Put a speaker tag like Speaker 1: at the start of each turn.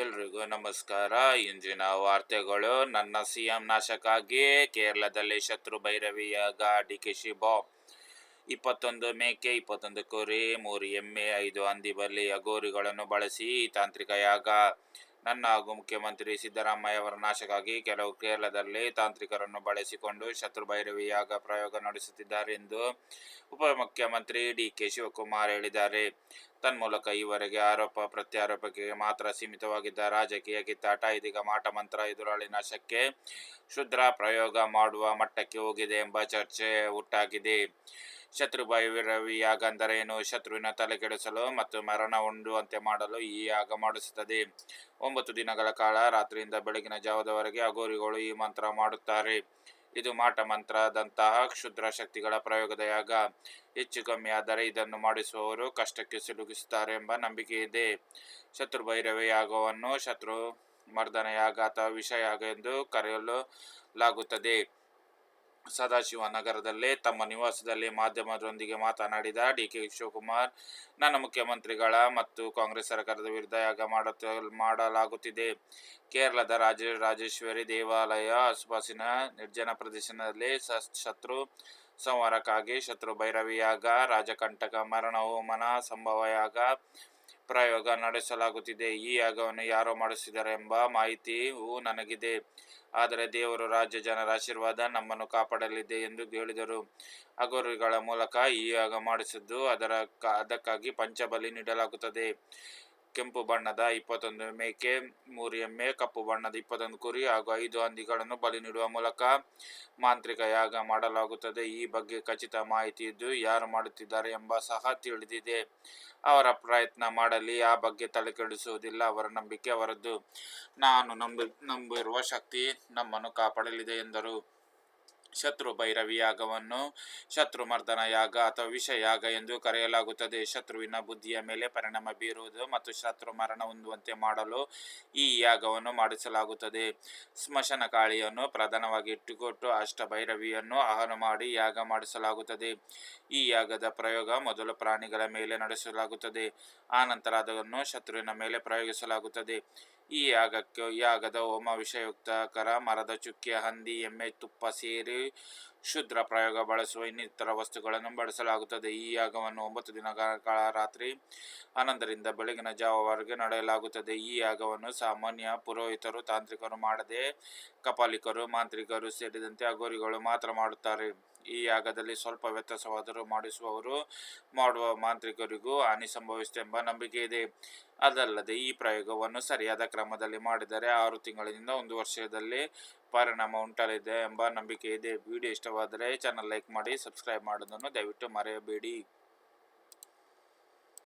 Speaker 1: ಎಲ್ರಿಗೂ ನಮಸ್ಕಾರ. ಇಂದಿನ ವಾರ್ತೆಗಳು, ನನ್ನ ಸಿಎಂ ನಾಶಕ್ಕಾಗಿ ಕೇರಳದಲ್ಲಿ ಶತ್ರು ಭೈರವಿಯಾಗ ಡಿ ಕೆ ಶಿ ಬಾಂಬ್ ಇಪ್ಪತ್ತೊಂದು ಮೇಕೆ, ಇಪ್ಪತ್ತೊಂದು ಕುರಿ, ಮೂರು ಎಮ್ಮೆ, ಐದು ಹಂದಿ ಬಲ್ಲಿ ಅಗೋರಿಗಳನ್ನು ಬಳಸಿ ತಾಂತ್ರಿಕ ಯಾಗ. ನನ್ನ ಹಾಗೂ ಮುಖ್ಯಮಂತ್ರಿ ಸಿದ್ದರಾಮಯ್ಯ ಅವರ ನಾಶಕ್ಕಾಗಿ ಕೆಲವು ಕೇರಳದಲ್ಲಿ ತಾಂತ್ರಿಕರನ್ನು ಬಳಸಿಕೊಂಡು ಶತ್ರು ಭೈರವಿ ಯಾಗ ಪ್ರಯೋಗ ನಡೆಸುತ್ತಿದ್ದಾರೆ ಎಂದು ಉಪಮುಖ್ಯಮಂತ್ರಿ ಡಿ ಕೆ ಶಿವಕುಮಾರ್ ಹೇಳಿದ್ದಾರೆ. ತನ್ಮೂಲಕ ಈವರೆಗೆ ಆರೋಪ ಪ್ರತ್ಯಾರೋಪಕ್ಕೆ ಮಾತ್ರ ಸೀಮಿತವಾಗಿದ್ದ ರಾಜಕೀಯ ಕಿತ್ತಾಟ, ಇದೀಗ ಮಾಟ ಮಂತ್ರ ಎದುರಾಳಿ ನಾಶಕ್ಕೆ ಶುದ್ರ ಪ್ರಯೋಗ ಮಾಡುವ ಮಟ್ಟಕ್ಕೆ ಹೋಗಿದೆ ಎಂಬ ಚರ್ಚೆ ಹುಟ್ಟಾಗಿದೆ. ಶತ್ರು ರವಿ ಯಾಗ ಅಂದರೆ ಏನು ಶತ್ರುವಿನ ತಲೆ ಕೆಡಿಸಲು ಮತ್ತು ಮರಣ ಉಂಡುವಂತೆ ಮಾಡಲು ಈ ಯಾಗ ಮಾಡಿಸುತ್ತದೆ. ಒಂಬತ್ತು ದಿನಗಳ ಕಾಲ ರಾತ್ರಿಯಿಂದ ಬೆಳಗಿನ ಜಾವದವರೆಗೆ ಅಗೋರಿಗಳು ಈ ಮಂತ್ರ ಮಾಡುತ್ತಾರೆ. ಇದು ಮಾಟ ಮಂತ್ರದಂತಹ ಕ್ಷುದ್ರ ಶಕ್ತಿಗಳ ಪ್ರಯೋಗದ ಯಾಗ. ಹೆಚ್ಚು ಕಮ್ಮಿ ಆದರೆ ಇದನ್ನು ಮಾಡಿಸುವವರು ಕಷ್ಟಕ್ಕೆ ಸಿಲುಕಿಸುತ್ತಾರೆ ಎಂಬ ನಂಬಿಕೆ ಇದೆ. ಶತ್ರು ಭೈರವ ಯಾಗವನ್ನು ಶತ್ರು ಮರ್ದನ ಯಾಗ ಅಥವಾ ವಿಷಯಾಗ ಯಾಗ ಎಂದು ಕರೆಯಲಾಗುತ್ತದೆ. ಸದಾಶಿವ ನಗರದಲ್ಲೇ ತಮ್ಮ ನಿವಾಸದಲ್ಲಿ ಮಾಧ್ಯಮದೊಂದಿಗೆ ಮಾತನಾಡಿದ ಡಿ ಕೆ ಶಿವಕುಮಾರ್, ನನ್ನ ಮುಖ್ಯಮಂತ್ರಿಗಳ ಮತ್ತು ಕಾಂಗ್ರೆಸ್ ಸರ್ಕಾರದ ವಿರುದ್ಧ ಯಾಗ ಮಾಡುತ್ತ ಮಾಡಲಾಗುತ್ತಿದೆ. ಕೇರಳದ ರಾಜ, ರಾಜೇಶ್ವರಿ ದೇವಾಲಯ ಆಸುಪಾಸಿನ ನಿರ್ಜನ ಪ್ರದೇಶದಲ್ಲಿ ಶತ್ರು ಸಂಹಾರಕ್ಕಾಗಿ ಶತ್ರು ಭೈರವಿಯಾಗ, ರಾಜಕಂಟಕ ಮರಣ ಹೋಮನ ಸಂಭವ ಯಾಗ ಪ್ರಯೋಗ ನಡೆಸಲಾಗುತ್ತಿದೆ. ಈ ಯಾಗವನ್ನು ಯಾರು ಮಾಡಿಸಿದ್ದಾರೆ ಎಂಬ ಮಾಹಿತಿಯು ನನಗಿದೆ. ಆದರೆ ದೇವರು ರಾಜ್ಯ ಜನರ ಆಶೀರ್ವಾದ ನಮ್ಮನ್ನು ಕಾಪಾಡಲಿದೆ ಎಂದು ಹೇಳಿದರು. ಅಗೋರಿಗಳ ಮೂಲಕ ಈ ಯಾಗ ಮಾಡಿಸಿದ್ದು ಅದರ ಅದಕ್ಕಾಗಿ ಪಂಚಬಲಿ ನೀಡಲಾಗುತ್ತದೆ. ಕೆಂಪು ಬಣ್ಣದ ಇಪ್ಪತ್ತೊಂದು ಮೇಕೆ ಮೂರು ಎಮ್ಮೆ ಕಪ್ಪು ಬಣ್ಣದ ಇಪ್ಪತ್ತೊಂದು ಕುರಿ ಹಾಗೂ ಐದು ಹಂದಿಗಳನ್ನು ಬಲಿ ನೀಡುವ ಮೂಲಕ ಮಾಂತ್ರಿಕ ಯಾಗ ಮಾಡಲಾಗುತ್ತದೆ. ಈ ಬಗ್ಗೆ ಖಚಿತ ಮಾಹಿತಿ ಇದ್ದು, ಯಾರು ಮಾಡುತ್ತಿದ್ದಾರೆ ಎಂಬ ಸಹ ತಿಳಿದಿದೆ. ಅವರ ಪ್ರಯತ್ನ ಮಾಡಲಿ, ಆ ಬಗ್ಗೆ ತಲೆಕೆಡಿಸುವುದಿಲ್ಲ, ಅವರ ನಂಬಿಕೆ ಅವರದ್ದು. ನಾನು ನಂಬಿ, ನಂಬಿರುವ ಶಕ್ತಿ ನಮ್ಮನ್ನು ಕಾಪಾಡಲಿದೆ ಎಂದರು. ಶತ್ರು ಭೈರವಿ ಯಾಗವನ್ನು ಶತ್ರು ಮರ್ದನ ಯಾಗ ಅಥವಾ ವಿಷ ಯಾಗ ಎಂದು ಕರೆಯಲಾಗುತ್ತದೆ. ಶತ್ರುವಿನ ಬುದ್ಧಿಯ ಮೇಲೆ ಪರಿಣಾಮ ಬೀರುವುದು ಮತ್ತು ಶತ್ರು ಮರಣ ಹೊಂದುವಂತೆ ಮಾಡಲು ಈ ಯಾಗವನ್ನು ಮಾಡಿಸಲಾಗುತ್ತದೆ. ಸ್ಮಶಾನ ಕಾಳಿಯನ್ನು ಪ್ರಧಾನವಾಗಿ ಇಟ್ಟುಕೊಟ್ಟು ಅಷ್ಟ ಭೈರವಿಯನ್ನು ಆಹಾರ ಮಾಡಿ ಯಾಗ ಮಾಡಿಸಲಾಗುತ್ತದೆ. ಈ ಯಾಗದ ಪ್ರಯೋಗ ಮೊದಲು ಪ್ರಾಣಿಗಳ ಮೇಲೆ ನಡೆಸಲಾಗುತ್ತದೆ. ಆನಂತರ ಅದನ್ನು ಶತ್ರುವಿನ ಮೇಲೆ ಪ್ರಯೋಗಿಸಲಾಗುತ್ತದೆ. ಈ ಯಾಗಕ್ಕೆ ಯಾಗದ ಹೋಮ ವಿಷಯುಕ್ತಕರ ಮರದ ಚುಕ್ಕೆ ಹಂದಿ ಎಮ್ಮೆ ತುಪ್ಪ ಸೇರಿ ಶುದ್ರ ಪ್ರಯೋಗ ಬಳಸುವ ಇನ್ನಿತರ ವಸ್ತುಗಳನ್ನು ಬಳಸಲಾಗುತ್ತದೆ. ಈ ಯಾಗವನ್ನು ಒಂಬತ್ತು ದಿನಗಳ ರಾತ್ರಿ ಹನ್ನೊಂದರಿಂದ ಬೆಳಗಿನ ಜಾವವರೆಗೆ ನಡೆಯಲಾಗುತ್ತದೆ. ಈ ಯಾಗವನ್ನು ಸಾಮಾನ್ಯ ಪುರೋಹಿತರು, ತಾಂತ್ರಿಕರು ಮಾಡದೆ ಕಪಾಲಿಕರು, ಮಾಂತ್ರಿಕರು ಸೇರಿದಂತೆ ಅಗೋರಿಗಳು ಮಾತ್ರ ಮಾಡುತ್ತಾರೆ. ಈ ಯಾಗದಲ್ಲಿ ಸ್ವಲ್ಪ ವ್ಯತ್ಯಾಸವಾದರೂ ಮಾಡಿಸುವವರು ಮಾಡುವ ಮಾಂತ್ರಿಕರಿಗೂ ಹಾನಿ ಸಂಭವಿಸುತ್ತೆಂಬ ನಂಬಿಕೆ ಇದೆ. ಅದಲ್ಲದೆ ಈ ಪ್ರಯೋಗವನ್ನು ಸರಿಯಾದ ಕ್ರಮದಲ್ಲಿ ಮಾಡಿದರೆ ಆರು ತಿಂಗಳಿನಿಂದ ಒಂದು ವರ್ಷದಲ್ಲಿ ಪರಿಣಾಮ ಉಂಟಲಿದೆ ಎಂಬ ನಂಬಿಕೆ ಇದೆ. ವಿಡಿಯೋ ಇಷ್ಟವಾದರೆ ಚಾನಲ್ ಲೈಕ್ ಮಾಡಿ ಸಬ್ಸ್ಕ್ರೈಬ್ ಮಾಡೋದನ್ನು ದಯವಿಟ್ಟು ಮರೆಯಬೇಡಿ.